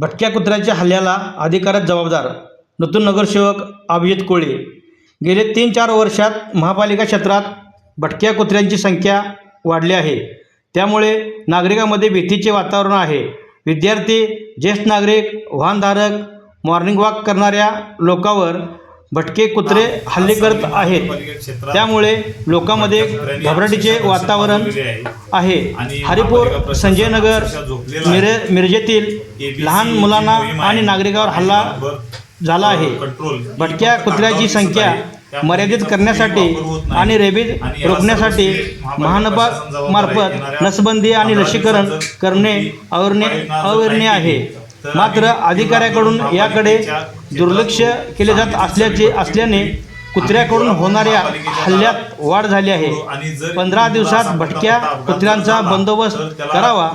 भटक्या कुत्र्याच्या हल्ल्याला अधिकारात जबाबदार. नूतन नगरसेवक अभिजित कोळे. गेले तीन चार वर्षात महापालिका क्षेत्रात भटक्या कुत्र्यांची संख्या वाढली आहे. त्यामुळे नागरिकांमध्ये भीतीचे वातावरण आहे. विद्यार्थी ज्येष्ठ नागरिक वाहनधारक मॉर्निंग वॉक करणाऱ्या लोकांवर भटके कुत्रे हल्ले करत आहेत. त्यामुळे लोकांमध्ये घबराटीचे वातावरण आहे. हरिपूर संजयनगर मिरे मिरजेतील लहान मुलांना आणि नागरिकांवर हल्ला झाला आहे. भटक्या कुत्र्याची संख्या मर्यादित करण्यासाठी आणि रेबीज रोखण्यासाठी महानगरमार्फत नसबंदी आणि लसीकरण करणे अवर्णे अवर्णीय आहे मात्र अधिकाऱ्याकडून याकडे दुर्लक्ष केले जात असल्याचे असल्याने कुत्र्याकडून होणाऱ्या हल्ल्यात वाढ झाली आहे. पंधरा दिवसात भटक्या कुत्र्यांचा बंदोबस्त करावा.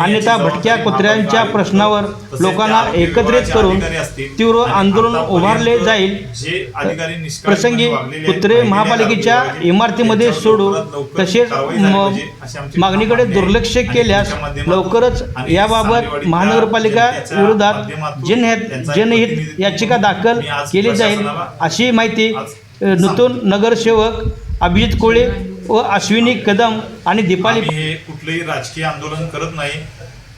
अन्यथा भटक्या कुत्र्यांच्या प्रश्नावर लोकांना एकत्रित करून तीव्र आंदोलन उभारले जाईल. प्रसंगी कुत्रे महापालिकेच्या इमारतीमध्ये सोडू तसेच मागणीकडे दुर्लक्ष केल्यास लवकरच याबाबत महानगरपालिका विरोधात जनहित जनहित याचिका दाखल केली जाईल अशी माहिती नूतन नगरसेवक अभिजित कोळे व अश्विनी कदम आणि दीपाली हे कुठलेही राजकीय आंदोलन करत नाही.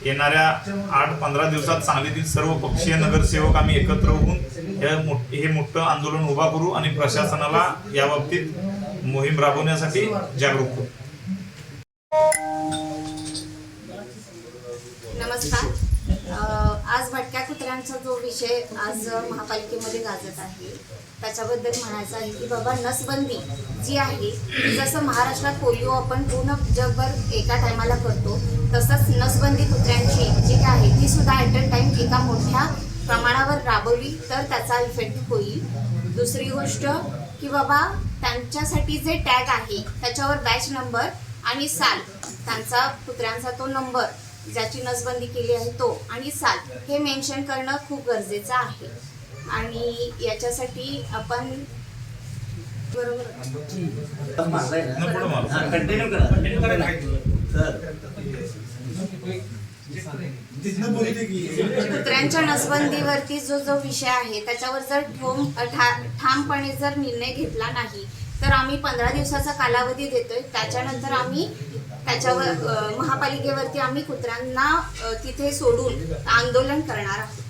येणाऱ्या आठ पंधरा दिवसात सांगलीतील सर्व पक्षीय नगरसेवक आम्ही एकत्र होऊन हे मोठ- हे मोठं आंदोलन उभा करू आणि प्रशासनाला या बाबतीत मोहीम राबवण्यासाठी जागरूक करू नमस्कार. आज भटक्या कुत्र्यांचा जो विषय आज महापालिकेमध्ये गाजत आहे त्याच्याबद्दल म्हणायचं आहे की बाबा नसबंदी जी आहे जसं महाराष्ट्रात पोलिओ आपण पूर्ण जगभर एका टायमाला करतो तसंच नसबंदी कुत्र्यांची जी काय आहे ती सुद्धा ॲट अ टाईम एका मोठ्या प्रमाणावर राबवली तर त्याचा इफेक्ट होईल. दुसरी गोष्ट की बाबा त्यांच्यासाठी जे टॅग आहे त्याच्यावर बॅच नंबर आणि साल त्यांचा कुत्र्यांचा तो नंबर ज्याची नसबंदी केली आहे तो आणि साल हे मेन्शन करणं खूप गरजेचं आहे. आणि याच्यासाठी आपण कुत्र्यांच्या नसबंदीवरती जो जो विषय आहे त्याच्यावर जर ठोम ठा ठामपणे जर निर्णय घेतला नाही तर आम्ही पंधरा दिवसाचा कालावधी देतोय. त्याच्यानंतर आम्ही त्याच्यावर महापालिकेवरती आम्ही कुत्र्यांना तिथे सोडून आंदोलन करणार आहोत.